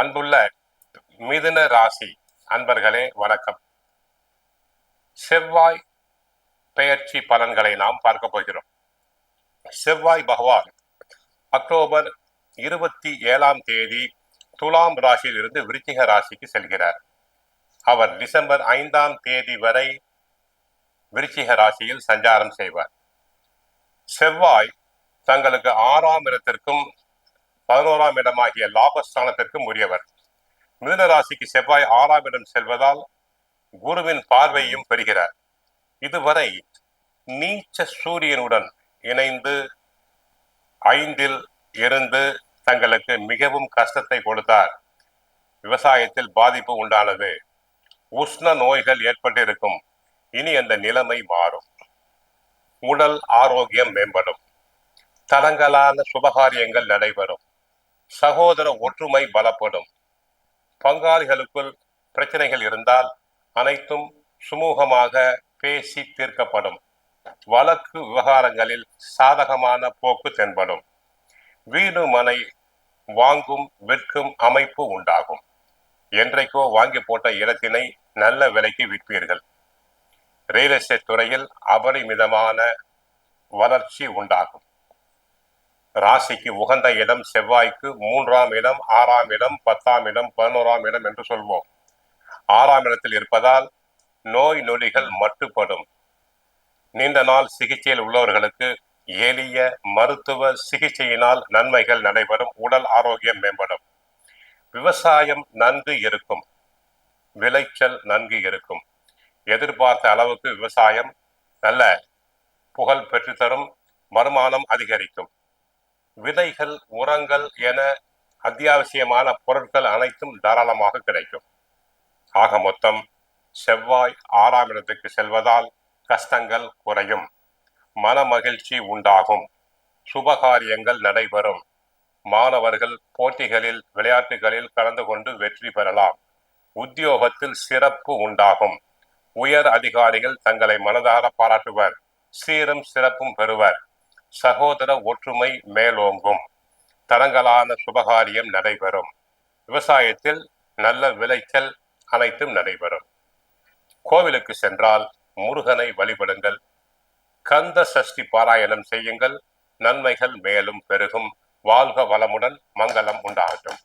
அன்புள்ள மிதுன ராசி அன்பர்களே வணக்கம். செவ்வாய் பெயர்ச்சி பலன்களை நாம் பார்க்க போகிறோம். செவ்வாய் பகவான் அக்டோபர் இருபத்தி ஏழாம் தேதி துலாம் ராசியிலிருந்து விருச்சிக ராசிக்கு செல்கிறார். அவர் டிசம்பர் ஐந்தாம் தேதி வரை விருச்சிக ராசியில் சஞ்சாரம் செய்வார். செவ்வாய் தங்களுக்கு ஆறாம் இடத்திற்கும் பதினோராம் இடமாகிய லாபஸ்தானத்திற்கும் உரியவர். மிதுன ராசிக்கு செவ்வாய் ஆறாம் இடம் செல்வதால் குருவின் பார்வையும் பெறுகிறார். இதுவரை நீச்ச சூரியனுடன் இணைந்து ஐந்தில் இருந்து தங்களுக்கு மிகவும் கஷ்டத்தை கொடுத்தார். விவசாயத்தில் பாதிப்பு உண்டானது. உஷ்ண நோய்கள் ஏற்பட்டிருக்கும். இனி அந்த நிலைமை மாறும். உடல் ஆரோக்கியம் மேம்படும். தடங்களான சுபகாரியங்கள் நடைபெறும். சகோதர ஒற்றுமை பலப்படும். பங்காளிகளுக்குள் பிரச்சனைகள் இருந்தால் அனைத்தும் சுமூகமாக பேசி தீர்க்கப்படும். வழக்கு விவகாரங்களில் சாதகமான போக்கு தென்படும். வீடு மனை வாங்கும் விற்கும் அமைப்பு உண்டாகும். என்றைக்கோ வாங்கி போட்ட இடத்தினை நல்ல விலைக்கு விற்பீர்கள். ரியல் எஸ்டேட் துறையில் அபரிமிதமான வளர்ச்சி உண்டாகும். ராசிக்கு உகந்த இடம் செவ்வாய்க்கு மூன்றாம் இடம் ஆறாம் இடம் பத்தாம் இடம் பதினோராம் இடம் என்று சொல்வோம். ஆறாம் இடத்தில் இருப்பதால் நோய் நொடிகள் மட்டுப்படும். நீண்ட நாள் சிகிச்சையில் உள்ளவர்களுக்கு எளிய மருத்துவ சிகிச்சையினால் நன்மைகள் நடைபெறும் உடல் ஆரோக்கியம் மேம்படும். விவசாயம் நன்கு இருக்கும். விளைச்சல் நன்கு இருக்கும். எதிர்பார்த்த அளவுக்கு விவசாயம் நல்ல புகழ் பெற்றுத்தரும் வருமானம் அதிகரிக்கும். விதைகள் உரங்கள் என அத்தியாவசியமான பொருட்கள் அனைத்தும் தாராளமாக கிடைக்கும். ஆக மொத்தம் செவ்வாய் ஆறாம் இடத்துக்கு செல்வதால் கஷ்டங்கள் குறையும். மன மகிழ்ச்சி உண்டாகும். சுபகாரியங்கள் நடைபெறும். மாணவர்கள் போட்டிகளில் விளையாட்டுகளில் கலந்து கொண்டு வெற்றி பெறலாம். உத்தியோகத்தில் சிறப்பு உண்டாகும். உயர் அதிகாரிகள் தங்களை மனதார பாராட்டுவர். சீரும் சிறப்பும் பெறுவர். சகோதர ஒற்றுமை மேலோங்கும். தரங்களான சுபகாரியம் நடைபெறும். விவசாயத்தில் நல்ல விளைச்சல் அனைத்தும் நடைபெறும். கோவிலுக்கு சென்றால் முருகனை வழிபடுங்கள். கந்த சஷ்டி பாராயணம் செய்யுங்கள். நன்மைகள் மேலும் பெருகும். வாழ்க வளமுடன் மங்களம் உண்டாகட்டும்.